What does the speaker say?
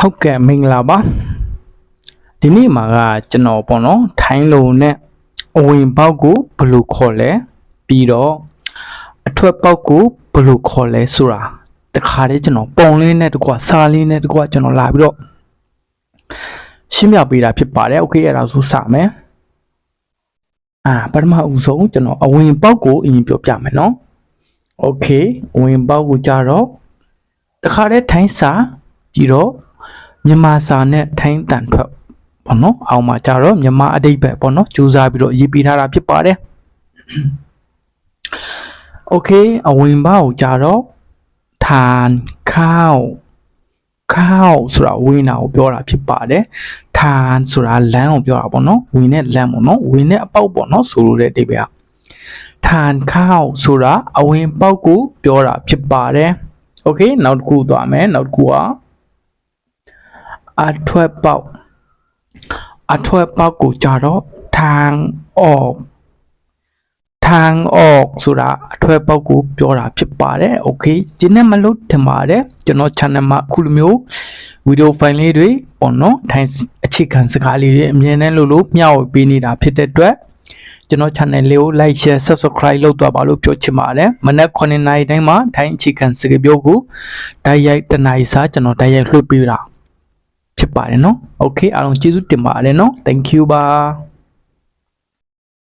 ဟုတ်ကဲ့မင်္ဂလာပါဒီနေ့မှာကကျွန်တော်ပေါ့နော်ထိုင်းလုံနဲ့အဝင်ပေါက်ကိုဘယ်လိုခေါ်လဲပြီးတော့အထွက်ပေါက်ကိုဘယ်လိုခေါ်လဲဆိုတာတခါတည်းကျွန်တော်ပုံလေးနဲ့တကွာစာလေးနဲ့တကွာကျွန်တော်လာပြီးတော့ရှင်းပြပေးတာဖြစ်ပါတယ်โอเคအဲ့ဒါဆိုစမယ်အာပထမဦးဆုံးကျွန်တော်အဝင်ပေါက်ကိုအရင်ပြောပြမယ်နော်โอเคအဝင်ပေါက်ကိုကြတော့တခါတည်းထိုင်းစာပြီးတော့ မြန်မာစာနဲ့ထိုင်းတန်ထွက်ပေါ့နော်အောင်မှာကြတော့မြန်မာအတိတ်ပဲပေါ့နော်ကြိုးစားပြီးတော့ရေးပေးထားတာဖြစ်ပါတယ်โอเคအဝင်ပါကိုကြတော့ทานข้าวข้าวဆိုတာဝင်တာကိုပြောတာဖြစ်ပါတယ်ทานဆိုတာလမ်းကိုပြောတာပေါ့နော်ဝင်နဲ့လမ်းပေါ့နော်ဝင်နဲ့အပေါက်ပေါ့နော်ဆိုလိုတဲ့အတိတ်ပဲทานข้าวဆိုတာအဝင်ပေါက်ကိုပြောတာဖြစ်ပါတယ်โอเคနောက်တစ်ခုသွားမယ်နောက်တစ်ခုอ่ะ အထွက်ပေါက်အထွက်ပေါက်ကိုကြတော့ทางออกทางออกဆိုတာအထွက်ပေါက်ကိုပြောတာဖြစ်ပါတယ်โอเคကျင်းနဲ့မလို့ထင်ပါတယ်ကျွန်တော် channel မှာအခုလိုမျိုးဗီဒီယိုဖိုင်လေးတွေပေါ့နော်ထိုင်အခြေခံစကားလေးတွေအမြင်နဲ့လို့လို့မျှဝေပေးနေတာဖြစ်တဲ့အတွက်ကျွန်တော် channel လေးကို like share subscribe လုပ်သွားပါလို့ပြောချင်ပါတယ်မနက်9:00နာရီတိုင်းမှာထိုင်အခြေခံစကားပြောကိုတိုက်ရိုက်တစ်နာရီစာကျွန်တော်တိုက်ရိုက်လွှင့်ပေးတာ ဖြစ်ပါတယ်เนาะโอเคအားလုံးကျေးဇူးတင်ပါတယ်เนาะ thank you ပါ